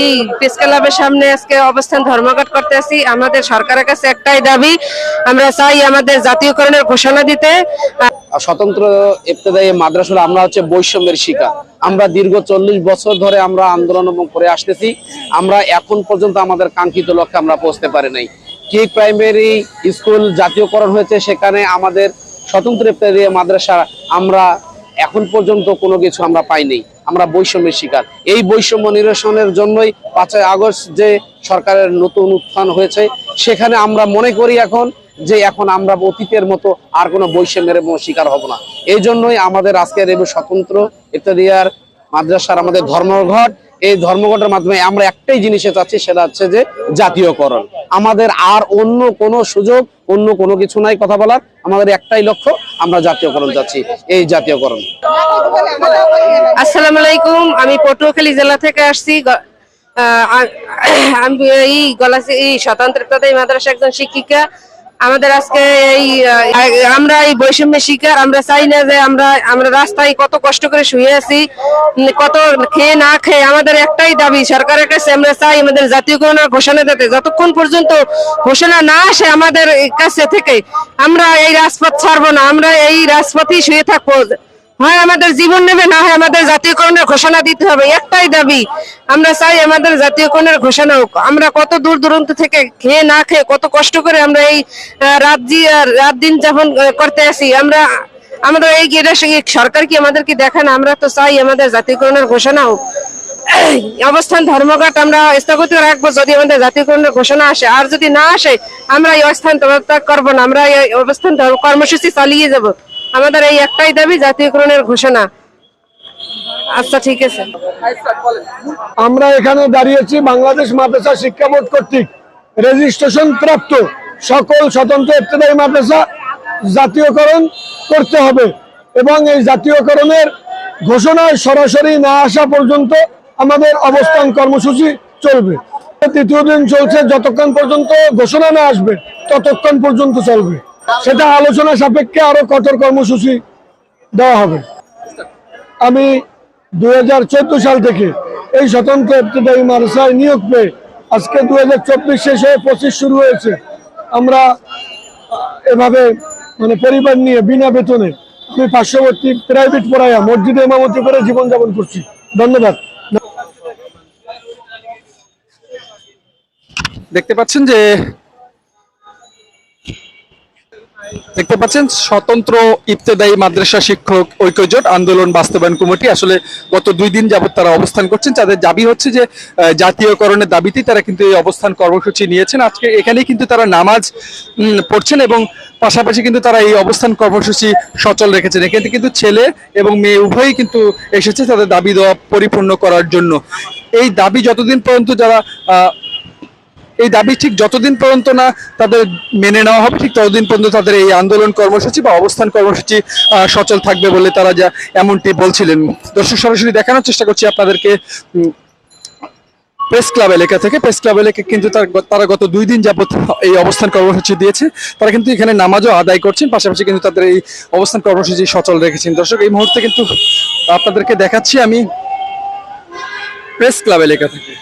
এই প্রেস ক্লাবের সামনে আজকে অবস্থান ধর্মঘট করতে আসি। আমাদের সরকারের কাছে একটাই দাবি, আমরা চাই আমাদের জাতীয়করণের ঘোষণা দিতে। স্বতন্ত্র মাদ্রাসা আমরা হচ্ছে বৈষম্যের শিকার। আমরা দীর্ঘ চল্লিশ বছর ধরে আমরা আন্দোলন এবং করে আসতেছি। আমরা এখন পর্যন্ত আমাদের কাঙ্ক্ষিত লক্ষ্যে আমরা পৌঁছতে পারি নাই। কি প্রাইমারি স্কুল জাতীয়করণ হয়েছে সেখানে আমাদের স্বতন্ত্র ইবতদায়ী মাদ্রাসা আমরা এখন পর্যন্ত কোনো কিছু আমরা পাইনি আমরা বৈষম্যের শিকার। এই বৈষম্য নিরসনের জন্যই পাঁচই আগস্ট যে সরকারের নতুন উত্থান হয়েছে, সেখানে আমরা মনে করি এখন যে এখন আমরা অতীতের মতো আর কোনো বৈষম্যের শিকার হব না। এই জন্যই আমাদের আজকের এই স্বতন্ত্র ইত্যাদিয়ার মাদ্রাসার আমাদের ধর্মঘট, এই ধর্মঘটের মাধ্যমে আমরা একটাই জিনিসে চাচ্ছি, সেটা হচ্ছে যে জাতীয়করণ। আমাদের আর অন্য কোনো সুযোগ, অন্য কোনো কিছু নাই কথা বলার। আমাদের একটাই লক্ষ্য, আমরা জাতীয়করণ যাচ্ছি এই জাতীয়করণ। আসসালামু আলাইকুম, আমি পটুয়াখালী জেলা থেকে আসছি। আমি এই গলাসি এই স্বতন্ত্র মাদ্রাসা একজন শিক্ষিকা। আমাদের আজকে এই আমরা এই বৈষম্যের শিকার, আমরা চাই না যে আমরা আমরা রাস্তায় কত কষ্ট করে শুয়ে আছি কত খেয়ে না খেয়ে। আমাদের একটাই দাবি, সরকারের কাছে আমরা চাই আমাদের জাতীয়করণের ঘোষণা দিতে। যতক্ষণ পর্যন্ত ঘোষণা না আসে আমাদের কাছে থেকে, আমরা এই রাজপথ ছাড়বো না, আমরা এই রাজপথেই শুয়ে থাকব। হয় আমাদের জীবন নেবে, না হয় আমাদের জাতীয়করণের ঘোষণা দিতে হবে। একটাই দাবি, আমরা চাই আমাদের জাতীয়করণের ঘোষণা হোক। আমরা কত দূর দূরান্ত থেকে খেয়ে না খেয়ে কত কষ্ট করে আমরা এই রাত রাত দিন যাপন করতে আসি। আমরা, আমাদের এই এটা সরকার কি আমাদের কি দেখে না? আমরা তো চাই আমাদের জাতীয়করণের ঘোষণা হোক। অবস্থান, ধর্মঘট আমরা স্থগিত রাখব যদি আমাদের জাতীয়করণের ঘোষণা আসে। আর যদি না আসে, আমরা এই অবস্থান করব না। আমরা এই অবস্থান কর্মসূচি চালিয়ে যাব। আমাদের এই একটাই দাবি, জাতীয়করণের ঘোষণা। আচ্ছা ঠিক আছে। আমরা এখানে দাঁড়িয়েছি বাংলাদেশ মাদ্রাসা শিক্ষা বোর্ড কর্তৃক। রেজিস্ট্রেশন প্রাপ্ত সকল স্বতন্ত্র ইবতদায়ী মাদ্রাসা জাতীয়করণ করতে হবে এবং এই জাতীয়করণের ঘোষণায় সরাসরি না আসা পর্যন্ত আমাদের অবস্থান কর্মসূচি চলবে। তৃতীয় দিন চলছে, যতক্ষণ পর্যন্ত ঘোষণা না আসবে, ততক্ষণ পর্যন্ত চলবে। সেটা আলোচনা সাপেক্ষে আরও কঠোর কর্মসূচি দেওয়া হবে। আমি দুই সাল থেকে এই স্বতন্ত্র ইবতদায়ী মাদ্রাসায় নিয়োগ পেয়ে আজকে দুই শেষ হয়ে পঁচিশ শুরু হয়েছে। আমরা এভাবে মানে পরিবার নিয়ে বিনা বেতনে আমি পার্শ্ববর্তী প্রাইভেট পড়াইয়া মসজিদে ইমামতি করে জীবনযাপন করছি। ধন্যবাদ। দেখতে পাচ্ছেন যে দেখতে পাচ্ছেন, স্বতন্ত্র ইবতেদায়ী মাদ্রাসা শিক্ষক ঐক্যজোট আন্দোলন বাস্তবায়ন কমিটি। আসলে গত দুই দিন যাবত তারা অবস্থান করছেন। তাদের দাবি হচ্ছে যে জাতীয়করণের দাবিতে তারা কিন্তু এই অবস্থান কর্মসূচি নিয়েছেন। আজকে এখানেই কিন্তু তারা নামাজ পড়ছেন এবং পাশাপাশি কিন্তু তারা এই অবস্থান কর্মসূচি সচল রেখেছেন। এখানে কিন্তু ছেলে এবং মেয়ে উভয়ই কিন্তু এসেছে তাদের দাবি দেওয়া পরিপূর্ণ করার জন্য। এই দাবি যতদিন পর্যন্ত যারা এই দাবি ঠিক যতদিন পর্যন্ত না তাদের মেনে নেওয়া হবে, ঠিক ততদিন পর্যন্ত তাদের এই আন্দোলন কর্মসূচি বা অবস্থান কর্মসূচি সচল থাকবে বলে তারা যা এমনটি বলছিলেন। দর্শক, সরাসরি দেখানোর চেষ্টা করছি আপনাদেরকে প্রেস ক্লাব এলাকা থেকে। প্রেস ক্লাব এলাকা কিন্তু তার গত দুই দিন যাবত এই অবস্থান কর্মসূচি দিয়েছে। তারা কিন্তু এখানে নামাজও আদায় করছেন, পাশাপাশি কিন্তু তাদের এই অবস্থান কর্মসূচি সচল রেখেছেন। দর্শক, এই মুহূর্তে কিন্তু আপনাদেরকে দেখাচ্ছি আমি প্রেস ক্লাব এলাকা থেকে।